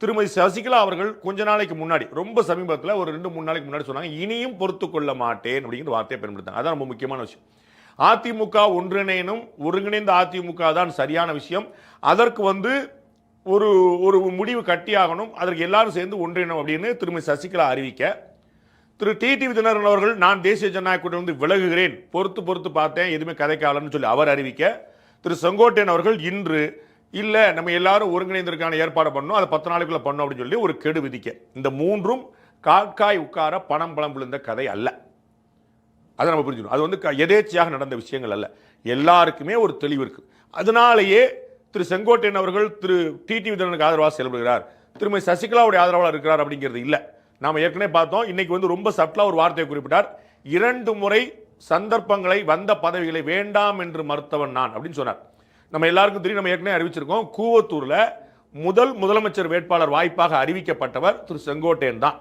திருமதி சசிகலா அவர்கள் கொஞ்ச நாளைக்கு முன்னாடி ரொம்ப சமீபத்தில் ஒரு ரெண்டு மூணு நாளைக்கு முன்னாடி சொன்னாங்க இனியும் பொறுத்து கொள்ள மாட்டேன் அப்படிங்கிற வார்த்தையை பயன்படுத்தாங்க அதான் ரொம்ப முக்கியமான விஷயம். அதிமுக ஒன்றிணைனும் ஒருங்கிணைந்த அதிமுக தான் சரியான விஷயம். அதற்கு வந்து ஒரு ஒரு முடிவு கட்டியாகணும் அதற்கு எல்லாரும் சேர்ந்து ஒன்றிணும் அப்படின்னு திருமதி சசிகலா அறிவிக்க. திரு. டிடிவி தினகரன் அவர்கள் நான் தேசிய ஜனநாயக கூட்டணி வந்து விலகுகிறேன். பொறுத்து பொறுத்து பார்த்தேன். எதுவுமே கதைக்காலன்னு சொல்லி அவர் அறிவிக்க. திரு. செங்கோட்டையன் அவர்கள் இன்று இல்லை நம்ம எல்லாரும் ஒருங்கிணைந்திருக்கான ஏற்பாடு பண்ணோம் அதை பத்து நாளைக்குள்ள பண்ணோம் அப்படின்னு சொல்லி ஒரு கெடு விதிக்க. இந்த மூன்றும் காக்காய் உட்கார பணம் பழம் விழுந்த கதை அல்ல. அதை நம்ம புரிஞ்சுக்கணும். அது வந்து க- நடந்த விஷயங்கள் அல்ல. எல்லாருக்குமே ஒரு தெளிவு இருக்கு. அதனாலேயே திரு செங்கோட்டையன் அவர்கள் திரு டிடி தினகரனுக்கு ஆதரவாக செயல்படுகிறார். திருமதி சசிகலாவுடைய ஆதரவாளர் இருக்கிறார் அப்படிங்கிறது இல்லை. நாம் ஏற்கனவே பார்த்தோம். இன்னைக்கு வந்து ரொம்ப சட்டலா ஒரு வார்த்தையை குறிப்பிட்டார். இரண்டு முறை சந்தர்ப்பங்களை வந்த பதவிகளை வேண்டாம் என்று மறுத்தவன் நான் அப்படின்னு சொன்னார். நம்ம எல்லாருக்கும் தெரியும் நம்ம ஏற்கனவே அறிவிச்சிருக்கோம். கூவத்தூரில் முதல் முதலமைச்சர் வேட்பாளர் வாய்ப்பாக அறிவிக்கப்பட்டவர் திரு செங்கோட்டையன் தான்.